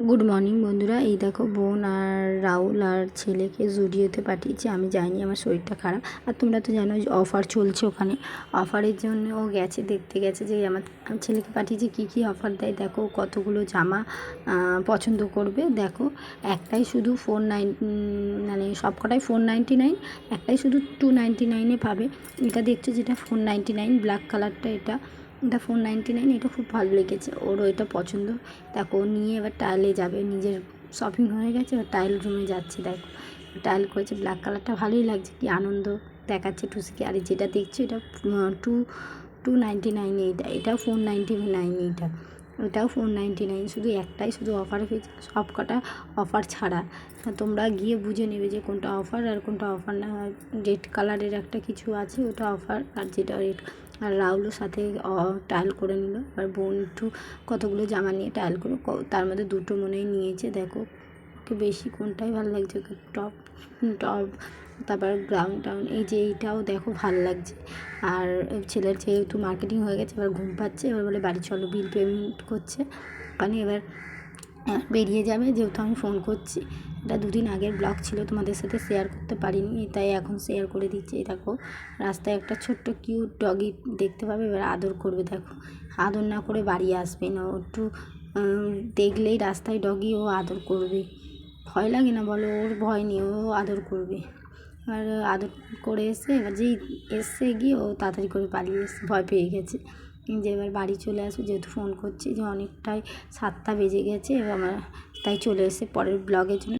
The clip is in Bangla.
গুড মর্নিং বন্ধুরা। এই দেখো, বোন আর রাহুল আর ছেলেকে জুডিওতে পাঠিয়েছে। আমি যাইনি আমার শরীরটা খারাপ। আর তোমরা তো জানো যে অফার চলছে ওখানে। অফারের জন্য ও গেছে, দেখতে গেছে যে আমার ছেলেকে পাঠিয়েছি, কী কী অফার দেয়। দেখো, কতগুলো জামা পছন্দ করবে। দেখো, একটাই শুধু ফোর নাইন মানে সব কটাই ফোর নাইনটি নাইন একটাই শুধু টু নাইনটি নাইনে পাবে। এটা দেখছ যেটা ফোর নাইনটি নাইন ব্ল্যাক কালারটা এটা। এটা ফোর নাইনটি নাইন, এটা খুব ভালো লেগেছে। ওরও এটা পছন্দ। দেখো, ও নিয়ে এবার টাইলে যাবে। নিজের শপিং হয়ে গেছে, এবার টাইল রুমে যাচ্ছে, দেখো। টাইল করেছে ব্ল্যাক কালারটা ভালোই লাগছে, কি আনন্দ দেখাচ্ছে টুসিকে। আর যেটা দেখছ, এটা টু টু নাইনটি নাইন এইটা এটাও ফোর নাইনটি নাইন এইটা। ওটাও ফোর নাইনটি নাইন শুধু একটাই, শুধু অফার পেয়েছে। সব কটা অফার ছাড়া। তোমরা গিয়ে বুঝে নেবে যে কোনটা অফার আর কোনটা অফার না। রেড কালারের একটা কিছু আছে, ওটা অফার আর যেটা রেড আর রাহুলও সাথে টাইল করে নিল। আর বোন একটু কতগুলো জামা নিয়ে টাইল করে তার মধ্যে দুটো মনে হয় নিয়েছে, দেখো। ওকে বেশি কোনটাই ভালো লাগছে ওকে টপ টপ তারপর গ্রাউন্ড টাউন এই যে এইটাও দেখো ভালো লাগছে। আর ছেলের যেহেতু মার্কেটিং হয়ে গেছে, এবার ঘুম পাচ্ছে, এবার বলে বাড়ি চলো বিল পেমেন্ট করছে। ওখানে এবার বেরিয়ে যাবে, যেহেতু আমি ফোন করছি। এটা দুদিন আগের ব্লগ ছিল, তোমাদের সাথে শেয়ার করতে পারিনি, তাই এখন শেয়ার করে দিচ্ছি। দেখো, রাস্তায় একটা ছোট্ট কিউট ডগি দেখতে পাবে, এবার আদর করবে, দেখো। আদর না করে বাড়ি আসবে না একটু দেখলেই রাস্তায় ডগি ও আদর করবে। ভয় লাগে না বলো, ওর ভয় নেই, ও আদর করবে। আর আদর করে এসে, এবার যেই এসে গিয়ে ও তাড়াতাড়ি করে পালিয়ে এসে ভয় পেয়ে গেছে। যে এবার বাড়ি চলে আসো, যেহেতু ফোন করছি যে অনেকটাই সাতটা বেজে গেছে, এবার আমার তাই চলে এসে পরের ব্লগের জন্য